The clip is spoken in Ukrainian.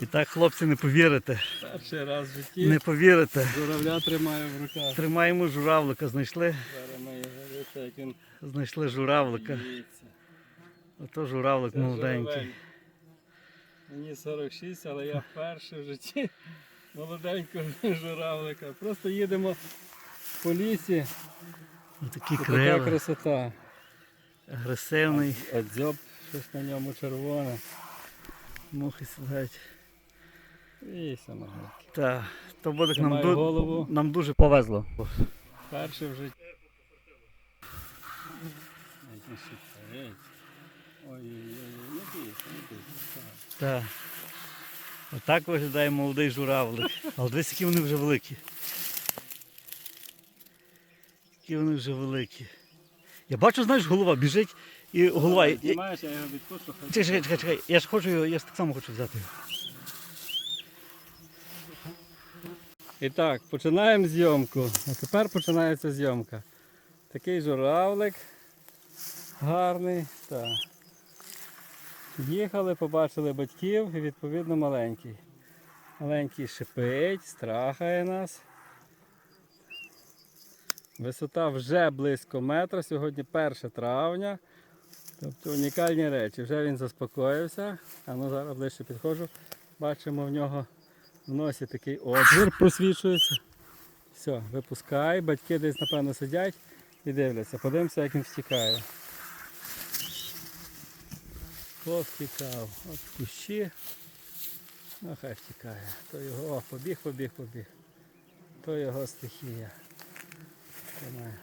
І так, хлопці, не повірите. Перший раз в житті Не повірите. журавля тримаю в руках. Тримаємо журавлика, знайшли, Зараз ми його як він знайшли журавлика. Ото журавлик Це молоденький. журавель. Мені 46, але я вперше в житті молоденького журавлика. Просто їдемо по лісі. Такі і така красота. агресивний. А дзьоб, щось на ньому червоне. Мухи сідають. І самогонки. Та, то буде нам, ду- нам дуже повезло. Перше в житті. Ой-ой-ой, не бійся, не бійся. Так. Отак виглядає молодий журавлик. Але дивись, які вони вже великі. Які вони вже великі. Я бачу, знаєш, голова біжить і голова. Знімаєш, я його відпущу. Чекай, чекай, чекай, чекай. Я ж хочу його, я ж так само хочу взяти його. І так, починаємо зйомку. А тепер починається зйомка. Такий журавлик гарний. Так. Їхали, побачили батьків і відповідно маленький. Маленький шипить, страхає нас. Висота вже близько метра, сьогодні 1 травня. Тобто унікальні речі. Вже він заспокоївся. А ну зараз ближче підходжу. Бачимо в нього в носі такий отвір просвічується. Все, випускай. Батьки десь, напевно, сидять і дивляться. Подивимося, як він втікає. Повтікав. От кущі. Ну, хай втікає. То його, о, побіг, побіг, побіг. То його стихія. Тримає.